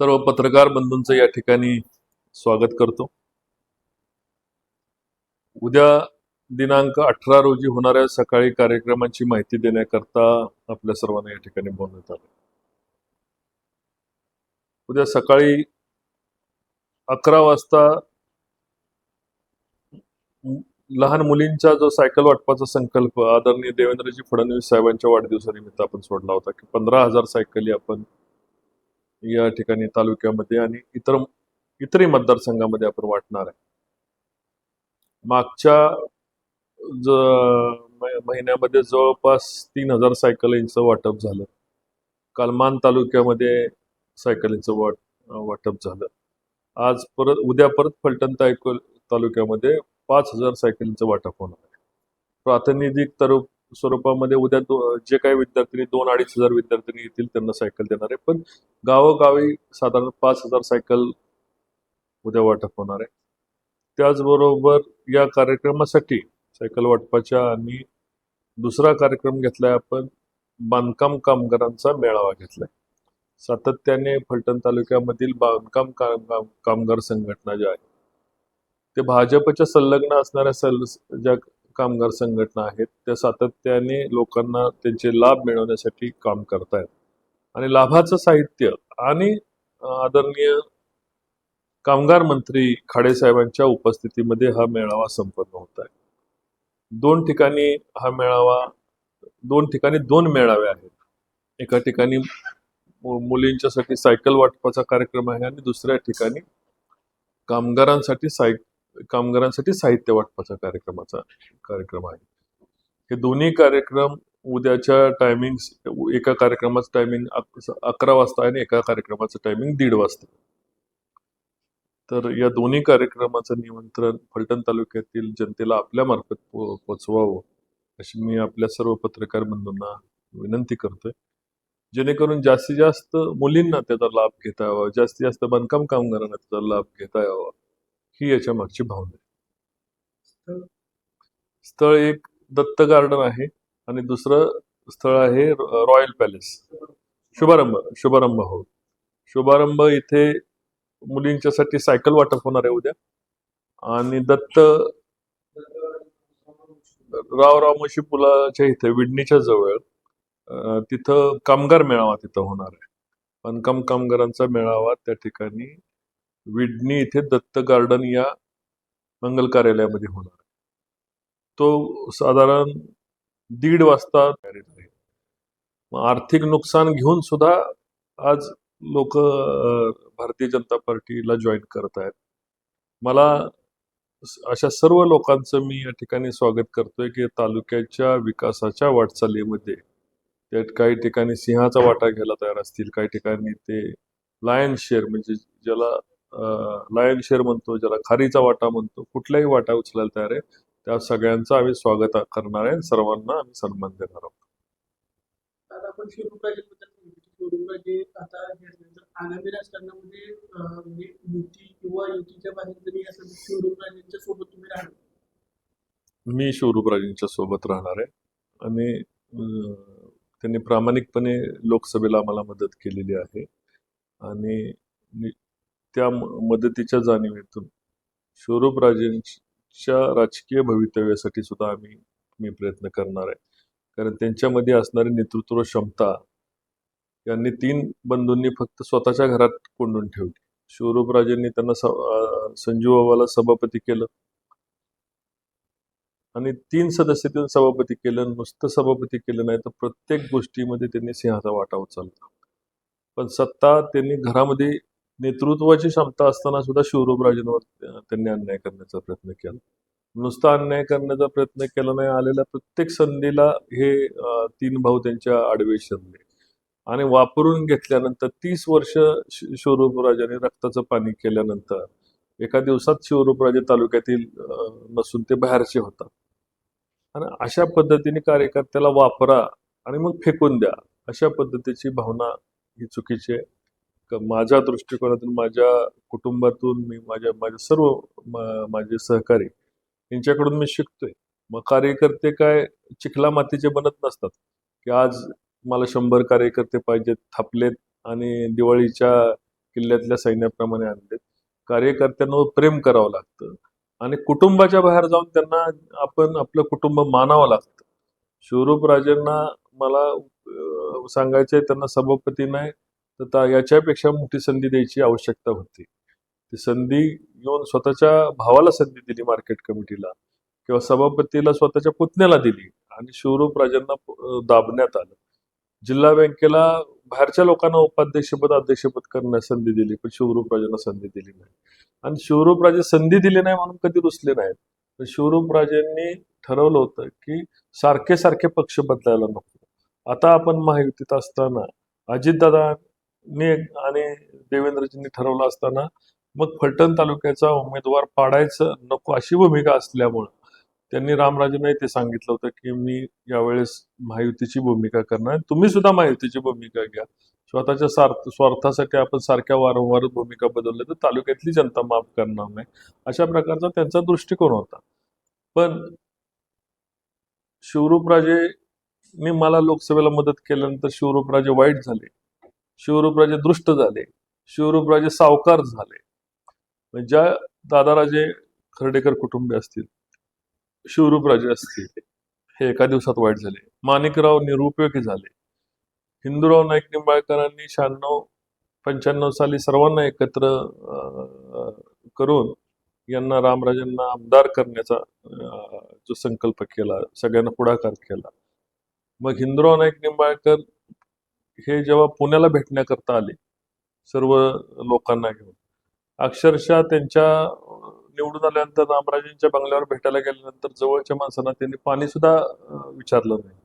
सर्व पत्रकार बंधूंचं या ठिकाणी स्वागत करतो. उद्या दिनांक अठरा रोजी होणाऱ्या सकाळी कार्यक्रमाची माहिती देण्याकरता आपल्या सर्वांना या ठिकाणी बोलण्यात आलं. उद्या सकाळी अकरा वाजता लहान मुलींचा जो सायकल वाटपाचा संकल्प आदरणीय देवेंद्रजी फडणवीस साहेबांच्या वाढदिवसानिमित्त आपण सोडला होता की पंधरा हजार सायकली आपण या ठिकाणी तालुक्यामध्ये आणि इतर इतरही मतदारसंघामध्ये आपण वाटणार आहे. मागच्या ज महिन्यामध्ये जवळपास तीन हजार सायकलींचं वाटप झालं. कलमान तालुक्यामध्ये सायकलींचं वाट वाटप झालं. आज परत उद्या परत फलटण तायक तालुक्यामध्ये पाच हजार सायकलींचं वाटप होणार आहे. प्रातिनिधिक तर स्वरूपामध्ये उद्या जे काही विद्यार्थी दोन अडीच हजार विद्यार्थी येतील त्यांना सायकल देणार आहे. पण गावोगावी साधारण पाच हजार सायकल उद्या वाटप होणार आहे. त्याचबरोबर या कार्यक्रमासाठी सायकल वाटपाच्या आणि दुसरा कार्यक्रम घेतलाय आपण बांधकाम कामगारांचा मेळावा घेतलाय. सातत्याने फलटण तालुक्यामधील बांधकाम काम- कामगार संघटना ज्या आहेत ते भाजपच्या संलग्न असणाऱ्या सल ज्या कामगार संघटना आहेत त्या सातत्याने लोकांना त्यांचे लाभ मिळवण्यासाठी काम करतायत. आणि लाभाचं साहित्य आणि आदरणीय कामगार मंत्री खाडेसाहेबांच्या उपस्थितीमध्ये हा मेळावा संपन्न होत आहे दोन ठिकाणी हा मेळावा दोन ठिकाणी दोन मेळावे आहेत. एका ठिकाणी मुलींच्यासाठी सायकल वाटपाचा कार्यक्रम आहे आणि दुसऱ्या ठिकाणी कामगारांसाठी साय कामगारांसाठी साहित्य वाटपाचा कार्यक्रमाचा कार्यक्रम आहे. हे दोन्ही कार्यक्रम उद्याच्या टायमिंग एका कार्यक्रमाचं टायमिंग अकरा वाजता आणि एका कार्यक्रमाचं टायमिंग दीड वाजता. तर या दोन्ही कार्यक्रमाचं निमंत्रण फलटण तालुक्यातील जनतेला आपल्या मार्फत पो पोचवावं अशी मी आपल्या सर्व पत्रकार बंधूंना विनंती करतोय. जेणेकरून जास्तीत जास्त मुलींना त्याचा लाभ घेता यावा जास्तीत जास्त बांधकाम कामगारांना त्याचा लाभ घेता यावा. ही याच्या मागची भावना आहे. स्थळ? एक दत्त गार्डन आहे आणि दुसरं स्थळ आहे रॉयल पॅलेस. शुभारंभ शुभारंभ हो. शुभारंभ इथे मुलींच्यासाठी सायकल वाटप होणार आहे उद्या. आणि दत्त राव मुशी पुलाच्या इथे विडणीच्या जवळ तिथं कामगार मेळावा तिथं होणार आहे. बांधकाम कामगारांचा मेळावा त्या ठिकाणी विडणी इथे दत्त गार्डन या मंगल कार्यालयामध्ये होणार आहे. तो साधारण दीड वाजता आर्थिक नुकसान घेऊन सुद्धा आज लोक भारतीय जनता पार्टीला जॉईन करत आहेत. मला अशा सर्व लोकांचं मी या ठिकाणी स्वागत करतोय की तालुक्याच्या विकासाच्या वाटचालीमध्ये त्यात काही ठिकाणी सिंहाचा वाटा घ्यायला तयार असतील काही ठिकाणी ते लायन शेअर म्हणजे ज्याला लायन शेअर म्हणतो ज्याला खारीचा वाटा म्हणतो कुठलाही वाटा उचलायला तयार आहे त्या सगळ्यांचं आम्ही स्वागत करणार आहे सर्वांना आम्ही सन्मान देणार आहोत. आगामी राजकारणामध्ये म्हणजे युती किंवा युतीच्या बाहेर जरी असं शिवराजांच्या सोबत तुम्ही राहणार. मी शिवरूपराजेंच्या सोबत राहणार आहे. आणि त्यांनी प्रामाणिकपणे लोकसभेला आम्हाला मदत केलेली आहे. आणि त्या मदतीच्या जाणीवेतून. शिवरूपराजेंच्या राजकीय भवितव्यासाठी सुद्धा आम्ही मी प्रयत्न करणार आहे. कारण त्यांच्यामध्ये असणारी नेतृत्व क्षमता यांनी तीन बंधूंनी फक्त स्वतःच्या घरात कोंडून ठेवली. शिवरूपराजेंनी त्यांना स- अं, संजीव बाबाला सभापती केलं. आणि तीन सदस्य सभापती केलं नुसतं सभापती केलं नाही तर प्रत्येक गोष्टीमध्ये त्यांनी सिंहाचा वाटा उचलला पण सत्ता त्यांनी घरामध्ये नेतृत्वाची क्षमता असताना सुद्धा शिवरूपराजेंवर त्यांनी अन्याय करण्याचा प्रयत्न केला. नुसता अन्याय करण्याचा प्रयत्न केला नाही आलेल्या प्रत्येक संधीला हे तीन भाऊ त्यांच्या आडवे शिरले. आणि वापरून घेतल्यानंतर तीस वर्ष शि- शिवरूपराजांनी रक्ताचं पाणी केल्यानंतर एका दिवसात शिवरूपराजे तालुक्यातील नसून ते बाहेरचे होतात. आणि अशा पद्धतीने कार्यकर्त्याला वापरा आणि मग फेकून द्या अशा पद्धतीची भावना ही चुकीची आहे माझ्या दृष्टिकोनातून माझ्या कुटुंबातून मी माझ्या माझे सर्व माझे सहकारी यांच्याकडून मी शिकतोय. मग कार्यकर्ते काय चिखला मातीचे बनत नसतात. की आज मला शंभर कार्यकर्ते पाहिजेत थापलेत आणि दिवाळीच्या किल्ल्यातल्या सैन्याप्रमाणे आणलेत. कार्यकर्त्यांवर प्रेम करावं लागतं. आणि कुटुंबाच्या बाहेर जाऊन त्यांना आपण आपलं कुटुंब मानावं लागतं. शिवरूप राजेंना मला सांगायचंय त्यांना सभापती नाही तर याच्यापेक्षा मोठी संधी द्यायची आवश्यकता होती. ती संधी येऊन स्वतःच्या भावाला संधी दिली मार्केट कमिटीला किंवा सभापतीला स्वतःच्या पुतण्याला दिली आणि शिवरूप राजांना दाबण्यात आलं. जिल्हा बँकेला बाहेरच्या लोकांना उपाध्यक्षपद अध्यक्षपद करण्यास संधी दिली पण शिवरूप राजांना संधी दिली नाही. आणि शिवरूप राजे संधी दिली नाही म्हणून कधी रुसले नाहीत. पण शिवरूप राजेंनी ठरवलं होतं की सारखे सारखे पक्ष बदलायला नको. आता आपण महायुतीत असताना अजितदादा अजितदादांनी आणि देवेंद्रजींनी ठरवलं असताना मग फलटण तालुक्याचा उमेदवार पाडायचं नको अशी भूमिका असल्यामुळं त्यांनी रामराजेंना ते सांगितलं होतं की मी यावेळेस महायुतीची भूमिका करणार तुम्ही सुद्धा महायुतीची भूमिका घ्या. स्वतःच्या सार्थ स्वार्थासाठी आपण सारख्या वारंवार भूमिका बदलल्या तर तालुक्यातली जनता माफ करणार नाही. अशा प्रकारचा त्यांचा दृष्टिकोन होता. पण शिवरूपराजेंनी मला लोकसभेला मदत केल्यानंतर शिवरूपराजे वाईट झाले. शिवरूपराजे दृष्ट झाले. शिवरूपराजे सावकार झाले. ज्या दादाराजे खर्डेकर कुटुंबे असतील शिवरूपराजे असतील हे एका दिवसात वाईट झाले. माणिकराव निरुपयोगी झाले. हिंदूराव नाईक निंबाळकरांनी शहाण्णव पंच्याण्णव साली सर्वांना एकत्र अं, करून यांना रामराजांना आमदार करण्याचा जो संकल्प केला सगळ्यांना पुढाकार केला. मग हिंदूराव नाईक निंबाळकर हे जेव्हा पुण्याला भेटण्याकरता आले सर्व लोकांना घेऊन. अक्षरशः त्यांच्या निवडून आल्यानंतर रामराजेंच्या बंगल्यावर भेटायला गेल्यानंतर जवळच्या माणसांना त्यांनी पाणी सुद्धा विचारलं नाही.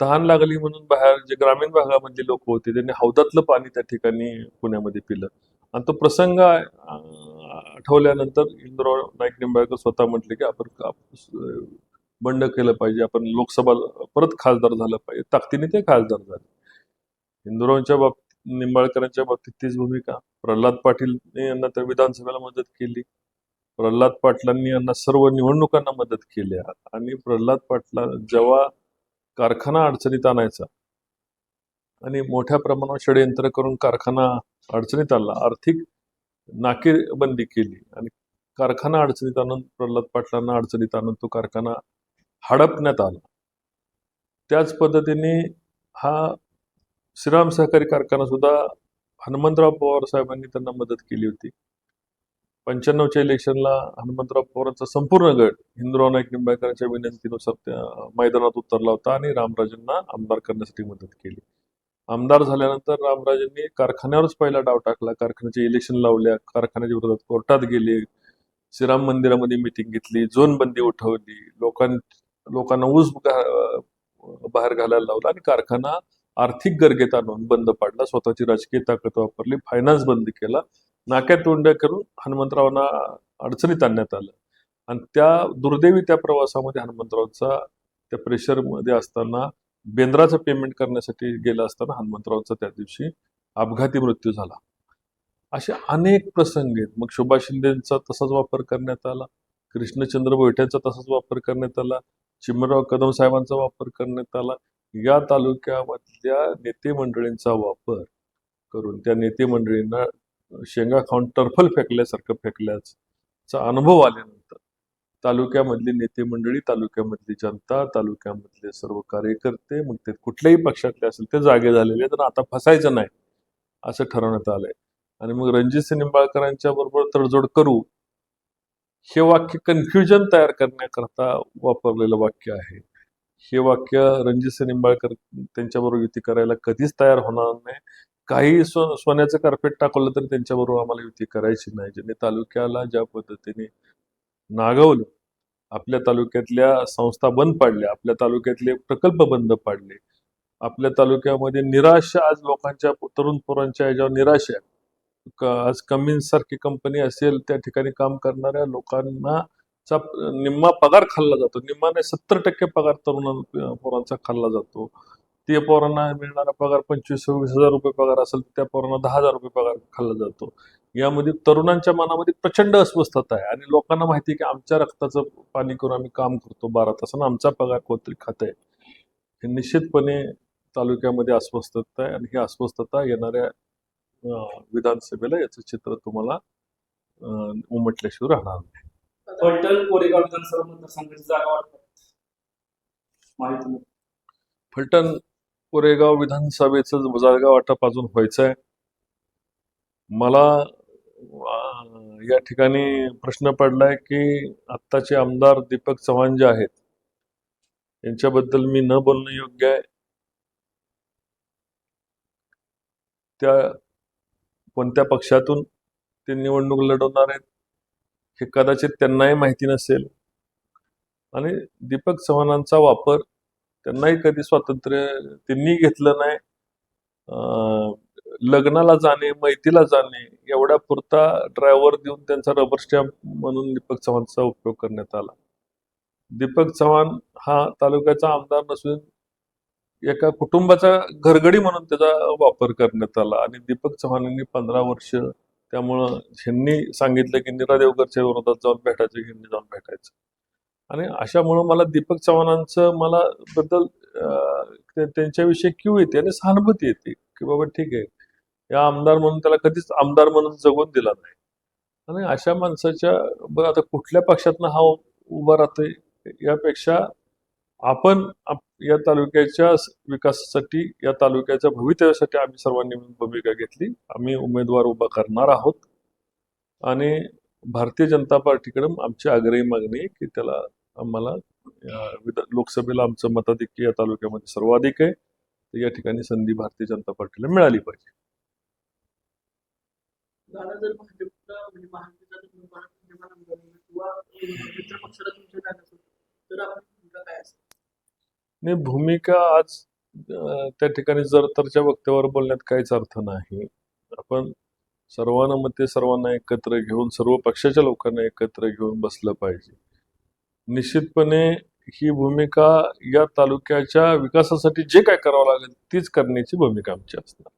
तहान लागली म्हणून बाहेर जे ग्रामीण भागामधली लोक होते त्यांनी हौदातलं पाणी त्या ठिकाणी पुण्यामध्ये पिलं. आणि तो प्रसंग आठवल्यानंतर इंद्रराव नाईक निंबाळकर स्वतः म्हटले की आपण बंड केलं पाहिजे आपण लोकसभा परत खासदार झालं पाहिजे. ताकदीने ते खासदार झाले. इंदुरावच्या बाबतीत निंबाळकरांच्या बाबतीत तीच भूमिका. प्रल्हाद पाटील यांना तर विधानसभेला मदत केली. प्रल्हाद पाटलांनी यांना सर्व निवडणुकांना मदत केली. आणि प्रल्हाद पाटला जेव्हा कारखाना अडचणीत आणायचा आणि मोठ्या प्रमाणावर षडयंत्र करून कारखाना अडचणीत आणला आर्थिक नाकेबंदी केली आणि कारखाना अडचणीत आणून प्रल्हाद पाटलांना अडचणीत आणून तो कारखाना हडपण्यात आला. त्याच पद्धतीने हा श्रीराम सहकारी कारखाना सुद्धा हनुमंतराव पवार साहेबांनी त्यांना मदत केली होती. पंच्याण्णवच्या इलेक्शनला हनुमंतराव पवारांचा संपूर्ण गट हिंदुराव नाईक निंबाळकरांच्या विनंतीनुसार त्या मैदानात उतरला होता आणि रामराजेंना आमदार करण्यासाठी मदत केली. आमदार झाल्यानंतर रामराजेंनी कारखान्यावरच पहिला डाव टाकला. कारखान्याचे इलेक्शन लावल्या कारखान्याच्या विरोधात कोर्टात गेले. श्रीराम मंदिरामध्ये मिटिंग घेतली झोन बंदी उठवली. लोकां लोकांना ऊस बाहेर घालायला लावला आणि कारखाना आर्थिक गर्गेत आणून बंद पाडला. स्वतःची राजकीय ताकद वापरली. फायनान्स बंद केला. नाक्यात तोंड्या करून हनुमंतरावांना अडचणीत आणण्यात आलं. आणि त्या दुर्दैवी त्या प्रवासामध्ये हनुमंतरावचा त्या प्रेशरमध्ये असताना बेंद्राचं पेमेंट करण्यासाठी गेला असताना हनुमंतरावचा त्या दिवशी अपघाती मृत्यू झाला. असे अनेक प्रसंग आहेत. मग सुभाष शिंदेचा तसाच वापर करण्यात आला. कृष्णचंद्र बैठ्याचा तसाच वापर करण्यात आला. चिमणराव कदम साहेबांचा वापर करण्यात आला. या तालुक्यामधल्या नेते मंडळींचा वापर करून त्या नेते मंडळींना शेंगा खाऊन टर्फल फेकल्यासारखं फेकल्याचा अनुभव आल्यानंतर तालुक्यामधली नेते मंडळी तालुक्यामधली जनता तालुक्यामधले सर्व कार्यकर्ते मग ते कुठल्याही पक्षातले असेल ते जागे झालेले तर आता फसायचं नाही असं ठरवण्यात आलंय. आणि मग रणजितसिंह निंबाळकरांच्या बरोबर तडजोड करू हे वाक्य कन्फ्युजन तयार करण्याकरता वापरलेलं वाक्य आहे. हे वाक्य रणजितसिंह निंबाळकर त्यांच्याबरोबर युती करायला कधीच तयार होणार नाही. काही सो सोन्याचं कार्पेट टाकवलं तरी त्यांच्याबरोबर आम्हाला युती करायची नाही. ज्यांनी तालुक्याला ज्या पद्धतीने नागवलं आपल्या तालुक्यातल्या संस्था बंद पाडल्या आपल्या तालुक्यातले प्रकल्प बंद पाडले आपल्या तालुक्यामध्ये निराशा आज लोकांच्या तरुण पोरांच्या याच्यावर निराशा आज कमिन्स सारखी कंपनी असेल त्या ठिकाणी काम करणाऱ्या लोकांना चा निम्मा पगार खाल्ला जातो. निम्माने सत्तर टक्के पगार तरुण पोरांचा खाल्ला जातो. ते पोरांना मिळणारा पगार पंचवीस सव्वीस हजार रुपये पगार असेल तर त्या पोरांना दहा हजार रुपये पगार खाल्ला जातो. यामध्ये तरुणांच्या मनामध्ये प्रचंड अस्वस्थता आहे आणि लोकांना माहिती आहे की आमच्या रक्ताचं पाणी करून आम्ही काम करतो. बारा तासानं आमचा पगार कोणतरी खात आहे. हे निश्चितपणे तालुक्यामध्ये अस्वस्थता आहे आणि ही अस्वस्थता येणाऱ्या विधानसभेला याचं चित्र तुम्हाला उमटल्याशिवाय राहणार नाही. फलटण कोरेगाव विधानसभा मतदारसंघाची जागा वाटप माहिती फलटण कोरेगाव विधानसभेचं जागा वाटप अजून व्हायचं आहे मला या ठिकाणी प्रश्न पडलाय की आत्ताचे आमदार दीपक चव्हाण जे आहेत यांच्याबद्दल मी न बोलणं योग्य आहे. त्या कोणत्या पक्षातून ते निवडणूक लढवणार आहेत? हे कदाचित त्यांनाही माहिती नसेल. आणि दीपक चव्हाणांचा वापर त्यांनाही कधी स्वातंत्र्य त्यांनी घेतलं नाही. लग्नाला जाणे मैतीला जाणे एवढ्या पुरता ड्रायव्हर देऊन त्यांचा रबर स्टॅम्प म्हणून दीपक चव्हाणचा उपयोग करण्यात आला. दीपक चव्हाण हा तालुक्याचा आमदार नसून एका कुटुंबाचा घरगडी म्हणून त्याचा वापर करण्यात आला. आणि दीपक चव्हाणांनी पंधरा वर्ष त्यामुळं ह्यांनी सांगितलं की नीरा देवकरच्या विरोधात जाऊन भेटायचं ह्यांनी जाऊन भेटायचं. आणि अशामुळं मला दीपक चव्हाणांचं मला बद्दल त्यांच्याविषयी क्यू येते आणि सहानुभूती येते की बाबा ठीक आहे. या आमदार म्हणून त्याला कधीच आमदार म्हणून जगून दिला नाही. आणि अशा माणसाच्या बरं आता कुठल्या पक्षातनं हा उभा राहतोय यापेक्षा आपण आप- या तालुक्याच्या विकासासाठी या तालुक्याच्या भवितव्यासाठी आम्ही सर्वांनी भूमिका घेतली. आम्ही उमेदवार उभा करणार आहोत. आणि भारतीय जनता पार्टीकडे आमची आग्रही मागणी आहे की त्याला आम्हाला लोकसभेला आमचं मताधिक्य या तालुक्यामध्ये सर्वाधिक आहे. तर या ठिकाणी संधी भारतीय जनता पार्टीला मिळाली पाहिजे. तर आपली भूमिका काय असेल नाही भूमिका आज त्या ठिकाणी जर तरच्या वक्त्यावर बोलण्यात काहीच अर्थ नाही. आपण सर्वांना मते सर्वांना एकत्र घेऊन सर्व पक्षाच्या लोकांना एकत्र घेऊन बसलं पाहिजे. निश्चितपणे ही भूमिका या तालुक्याच्या विकासासाठी जे काय करावं लागेल तीच करण्याची भूमिका आमची असणार.